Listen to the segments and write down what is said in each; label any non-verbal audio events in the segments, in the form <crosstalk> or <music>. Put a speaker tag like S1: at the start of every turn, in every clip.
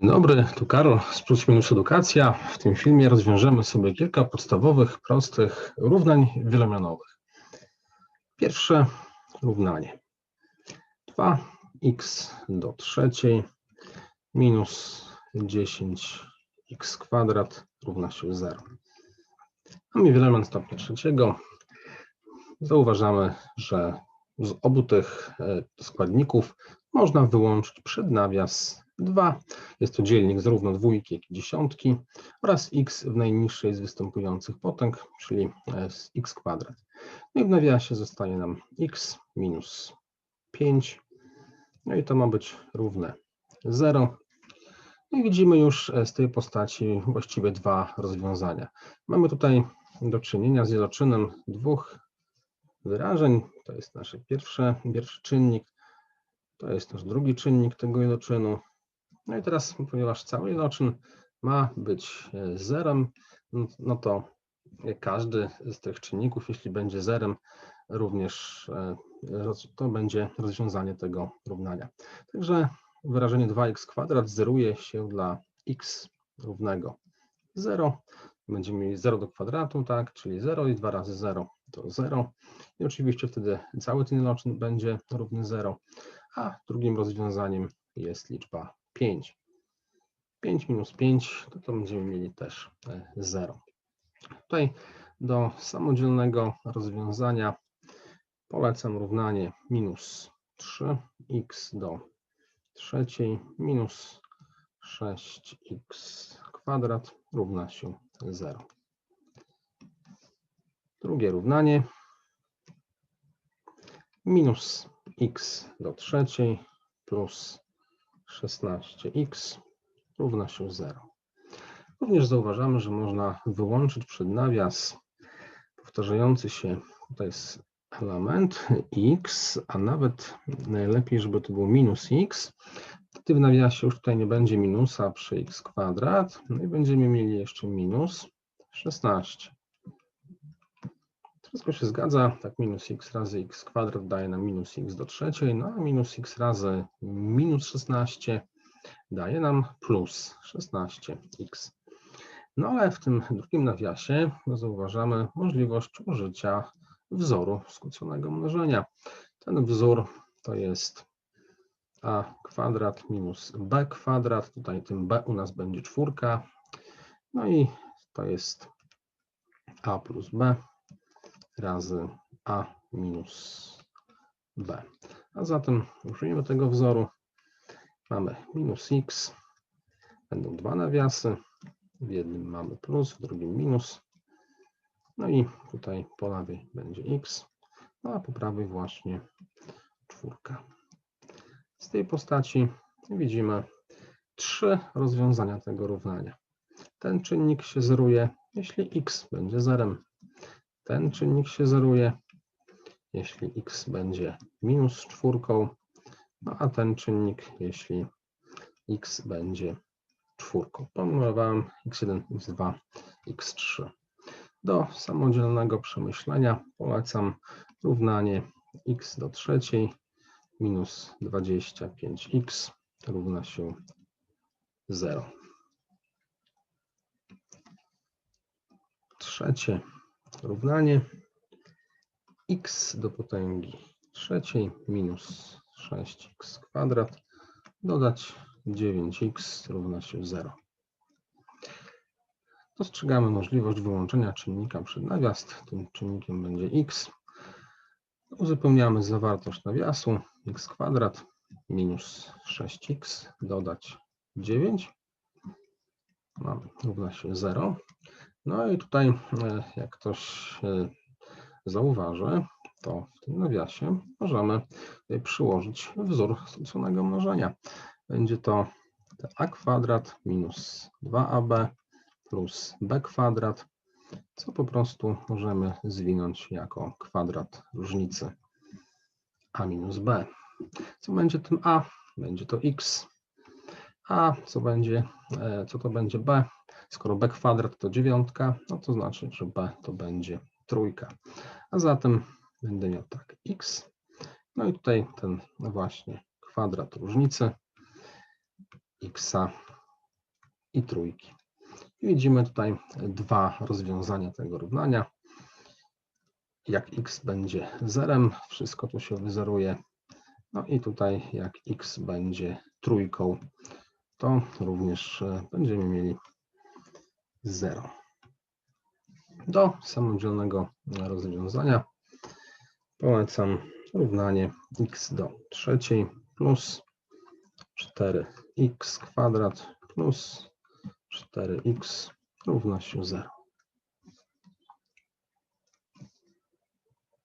S1: Dzień dobry, tu Karol z Plus Minus Edukacja. W tym filmie rozwiążemy sobie kilka podstawowych, prostych równań wielomianowych. Pierwsze równanie. 2x do trzeciej minus 10x kwadrat równa się 0. Mamy wielomian stopnia trzeciego. Zauważamy, że z obu tych e, składników można wyłączyć przednawias 2. Jest to dzielnik zarówno dwójki, jak i dziesiątki oraz x w najniższej z występujących potęg, czyli e, x kwadrat. No i w nawiasie zostaje nam x minus 5. No i to ma być równe 0. No i widzimy już e, z tej postaci właściwie dwa rozwiązania. Mamy tutaj do czynienia z wieloczynem dwóch wyrażeń. To jest nasz pierwszy, pierwszy czynnik. To jest nasz drugi czynnik tego wieloczynu. No i teraz, ponieważ cały jednoczyn ma być e, zerem, no to każdy z tych czynników, jeśli będzie zerem, również e, to będzie rozwiązanie tego równania. Także wyrażenie 2x kwadrat zeruje się dla x równego 0. Będziemy mieli 0 do kwadratu, tak, czyli 0 i 2 razy 0 to 0. I oczywiście wtedy cały ten jednoczyn będzie równy 0, a drugim rozwiązaniem jest liczba 5. 5 minus 5, to, to będziemy mieli też 0. E, Tutaj do samodzielnego rozwiązania polecam równanie minus 3x do trzeciej minus 6x kwadrat równa się 0. Drugie równanie minus x do trzeciej plus 16x równa się 0. Również zauważamy, że można wyłączyć przed nawias powtarzający się tutaj jest element x, a nawet najlepiej, żeby to było minus x. Wtedy w nawiasie już tutaj nie będzie minusa przy x kwadrat, no i będziemy mieli jeszcze minus 16. Wszystko się zgadza, tak minus x razy x kwadrat daje nam minus x do trzeciej, no a minus x razy minus 16 daje nam plus 16x. No ale w tym drugim nawiasie zauważamy możliwość użycia wzoru skróconego mnożenia. Ten wzór to jest a kwadrat minus b kwadrat, tutaj tym b u nas będzie czwórka, no i to jest a plus b razy a minus b. A zatem użyjemy tego wzoru. Mamy minus x, będą dwa nawiasy, w jednym mamy plus, w drugim minus. No i tutaj po lewej będzie x, no a po prawej właśnie czwórka. Z tej postaci widzimy trzy rozwiązania tego równania. Ten czynnik się zeruje, jeśli x będzie zerem. Ten czynnik się zeruje, jeśli x będzie minus czwórką, no a ten czynnik, jeśli x będzie czwórką. Ponumerowałem x1, x2, x3. Do samodzielnego przemyślenia polecam równanie x do trzeciej minus 25x równa się 0. Trzecie równanie x do potęgi trzeciej minus 6x kwadrat dodać 9x równa się 0. Dostrzegamy możliwość wyłączenia czynnika przed nawias. Tym czynnikiem będzie x. Uzupełniamy zawartość nawiasu x kwadrat minus 6x dodać 9. Mamy równa się 0. No i tutaj, e, jak ktoś e, zauważy, to w tym nawiasie możemy przyłożyć wzór skróconego mnożenia. Będzie to a kwadrat minus 2ab plus b kwadrat, co po prostu możemy zwinąć jako kwadrat różnicy a minus b. Co będzie tym a? Będzie to x. A co będzie, e, co to będzie b? Skoro b kwadrat to dziewiątka, no to znaczy, że b to będzie trójka. A zatem będę miał tak x. No i tutaj ten właśnie kwadrat różnicy x i trójki. I widzimy tutaj dwa rozwiązania tego równania. Jak x będzie zerem, wszystko tu się wyzeruje. No i tutaj jak x będzie trójką, to również e, będziemy mieli 0. Do samodzielnego rozwiązania polecam równanie x do trzeciej plus 4x kwadrat plus 4x równa się 0.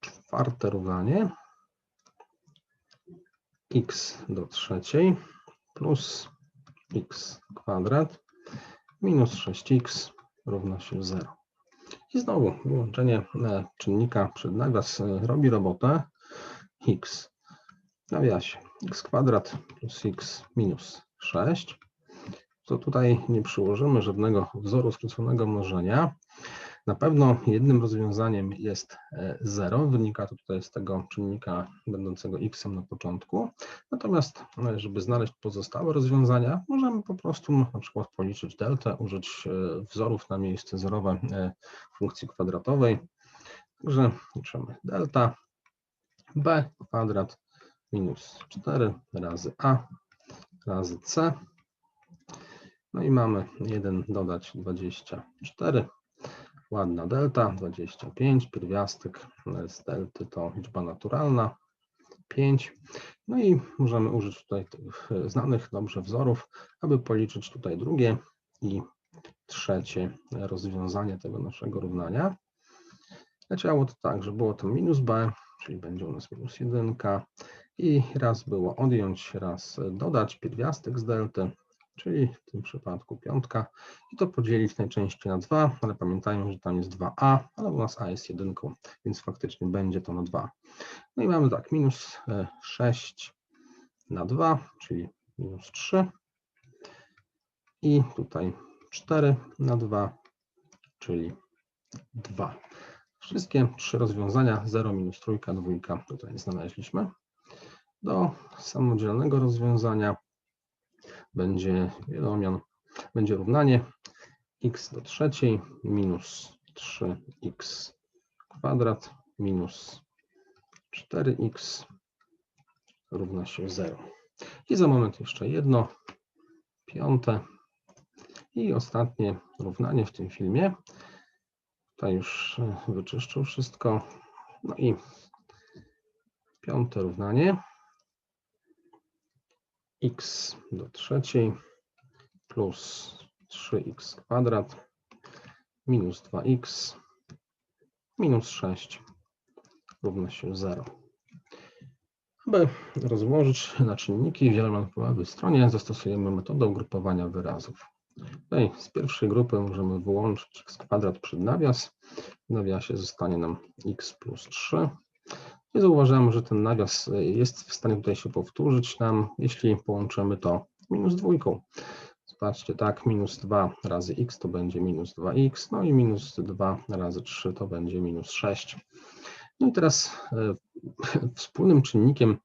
S1: Czwarte równanie x do trzeciej plus x kwadrat minus 6x równa się 0. I znowu wyłączenie e, czynnika przed nawias e, robi robotę x nawiasie x kwadrat plus x minus 6. To tutaj nie przyłożymy żadnego wzoru skróconego mnożenia. Na pewno jednym rozwiązaniem jest 0, wynika to tutaj z tego czynnika będącego x na początku. Natomiast, no, żeby znaleźć pozostałe rozwiązania, możemy po prostu na przykład policzyć deltę, użyć e, wzorów na miejsce zerowe e, funkcji kwadratowej. Także liczymy delta b kwadrat minus 4 razy a razy c. No i mamy 1 dodać 24 ładna delta, 25, pierwiastek z delty to liczba naturalna, 5. No i możemy użyć tutaj tych znanych dobrze wzorów, aby policzyć tutaj drugie i trzecie rozwiązanie tego naszego równania. Leciało to tak, że było to minus b, czyli będzie u nas minus 1 i raz było odjąć, raz dodać pierwiastek z delty, czyli w tym przypadku piątka i to podzielić najczęściej na 2, ale pamiętajmy, że tam jest 2a, ale u nas a jest jedynką, więc faktycznie będzie to na 2. No i mamy tak, minus 6 e, na 2, czyli minus 3 i tutaj 4 na 2, czyli 2. Wszystkie trzy rozwiązania 0, minus trójka, dwójka tutaj znaleźliśmy. Do samodzielnego rozwiązania będzie wielomian, będzie równanie x do trzeciej minus 3x kwadrat minus 4x równa się 0. I za moment jeszcze jedno, piąte i ostatnie równanie w tym filmie. Tutaj już wyczyszczył wszystko. No i piąte równanie x do trzeciej plus 3x kwadrat minus 2x minus 6 równa się 0. Aby rozłożyć na czynniki w po stronie zastosujemy metodę grupowania wyrazów. Tutaj z pierwszej grupy możemy wyłączyć x kwadrat przed nawias. W nawiasie zostanie nam x plus 3 i zauważamy, że ten nawias e, jest w stanie tutaj się powtórzyć nam, jeśli połączymy to minus dwójką. Zobaczcie, tak, minus 2 razy x to będzie minus 2x, no i minus 2 razy 3 to będzie minus 6. No i teraz e, <laughs> wspólnym czynnikiem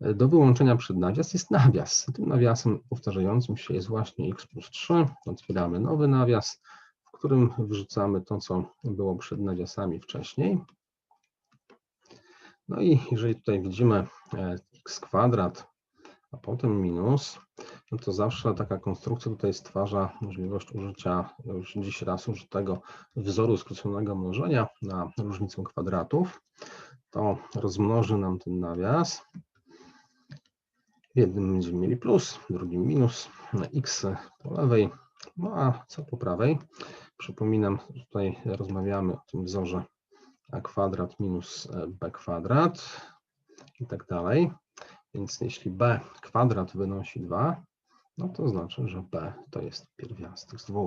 S1: e, do wyłączenia przed nawias jest nawias. Tym nawiasem powtarzającym się jest właśnie x plus 3. Otwieramy nowy nawias, w którym wrzucamy to, co było przed nawiasami wcześniej. No i jeżeli tutaj widzimy e, x kwadrat, a potem minus, no to zawsze taka konstrukcja tutaj stwarza możliwość użycia już dziś raz użytego wzoru skróconego mnożenia na różnicę kwadratów. To rozmnoży nam ten nawias. W jednym będziemy mieli plus, w drugim minus, x po lewej, no a co po prawej? Przypominam, tutaj rozmawiamy o tym wzorze a kwadrat minus e, b kwadrat i tak dalej. Więc jeśli b kwadrat wynosi 2, no to znaczy, że b to jest pierwiastek z 2.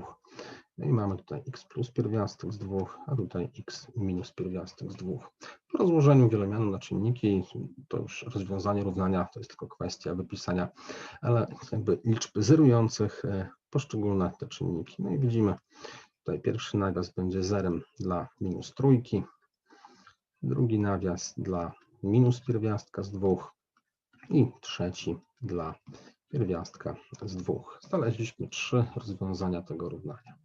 S1: No i mamy tutaj x plus pierwiastek z 2, a tutaj x minus pierwiastek z 2. W rozłożeniu wielomianu na czynniki to już rozwiązanie równania to jest tylko kwestia wypisania, ale jakby liczb zerujących e, poszczególne te czynniki. No i widzimy tutaj pierwszy nawias będzie zerem dla minus trójki, drugi nawias dla minus pierwiastka z dwóch i trzeci dla pierwiastka z dwóch. Znaleźliśmy trzy rozwiązania tego równania.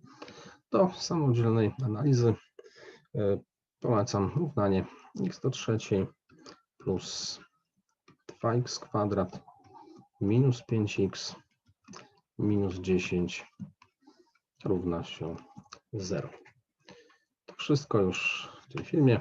S1: Do samodzielnej analizy e, polecam równanie x do trzeciej plus 2x kwadrat minus 5x minus 10 równa się 0. To wszystko już w tym filmie.